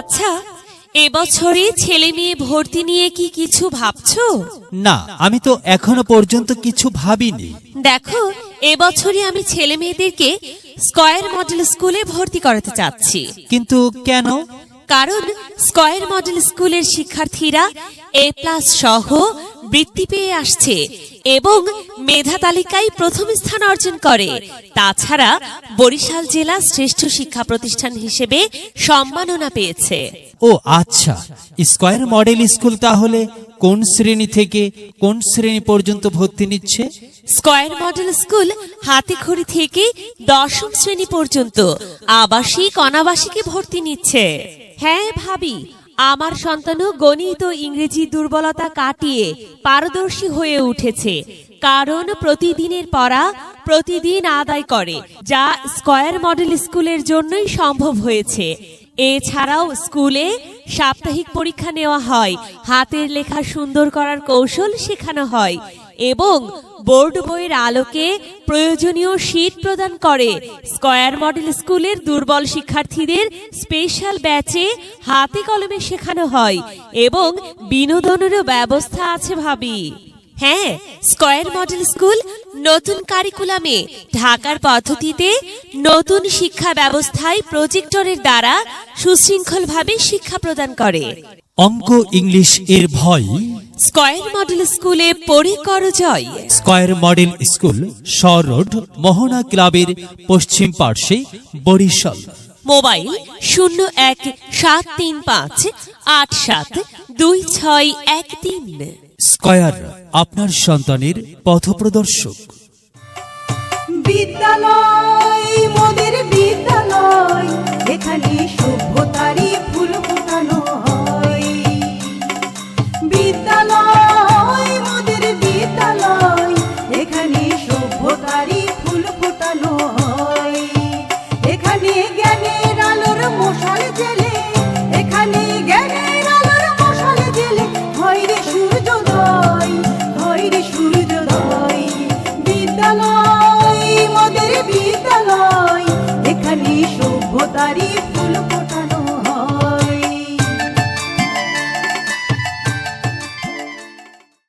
আচ্ছা এবছরে ছেলে মেয়ে ভর্তি নিয়ে কি কিছু ভাবছ? না আমি তো এখনও পর্যন্ত কিছু ভাবিনি। দেখো এবছরই আমি ছেলে মেয়েদেরকে স্কয়ার মডেল স্কুলে ভর্তি করাতে চাচ্ছি। কিন্তু কেন? কারণ স্কয়ার মডেল স্কুলের শিক্ষার্থীরা এ প্লাস সহ বৃত্তি পেয়ে আসছে। এবং মেধা তালিকায় প্রথম স্থান অর্জন করে। তাছাড়া বরিশাল জেলা শ্রেষ্ঠ শিক্ষা প্রতিষ্ঠান হিসেবে সম্মাননা পেয়েছে। ও আচ্ছা স্কয়ার মডেল স্কুল তাহলে কোন শ্রেণি থেকে কোন শ্রেণি পর্যন্ত ভর্তি নিচ্ছে? স্কয়ার মডেল স্কুল হাতেখড়ি থেকে দশম শ্রেণি পর্যন্ত আবাসিক অনাবাসিকে ভর্তি নিচ্ছে। হ্যাঁ ভাবি আমার সন্তানও গণিত ও ইংরেজি দুর্বলতা কাটিয়ে পারদর্শী হয়ে উঠেছে। কারণ প্রতিদিনের পড়া প্রতিদিন আদায় করে, যা স্কয়ার মডেল স্কুলের জন্যই সম্ভব হয়েছে। এছাড়াও স্কুলে সাপ্তাহিক পরীক্ষা নেওয়া হয়, হাতের লেখা সুন্দর করার কৌশল শেখানো হয়। এবং বোর্ড বইয়ের আলোকে প্রয়োজনীয় শীট প্রদান করে। স্কয়ার মডেল স্কুলের দুর্বল শিক্ষার্থীদের স্পেশাল ব্যাচে হাতে কলমে শেখানো হয় এবং বিনোদনেরও ব্যবস্থা আছে ভাবি। হ্যাঁ স্কয়ার মডেল স্কুল নতুন কারিকুলামে ঢাকার পদ্ধতিতে নতুন শিক্ষা ব্যবস্থায় প্রজেক্টরের দ্বারা সুশৃঙ্খলভাবে শিক্ষা প্রদান করে। অঙ্ক ইংলিশ এর ভয় স্কয়ার মডেল স্কুলে পড়ে কর জয়। স্কয়ার মডেল স্কুল শহর রোড মোহনা ক্লাবের পশ্চিম পার্শ্বে বরিশাল। মোবাইল শূন্য এক সাত তিন পাঁচ আট সাত দুই ছয় এক তিন। স্কয়ার আপনার সন্তানের পথপ্রদর্শক। বিদ্যালয়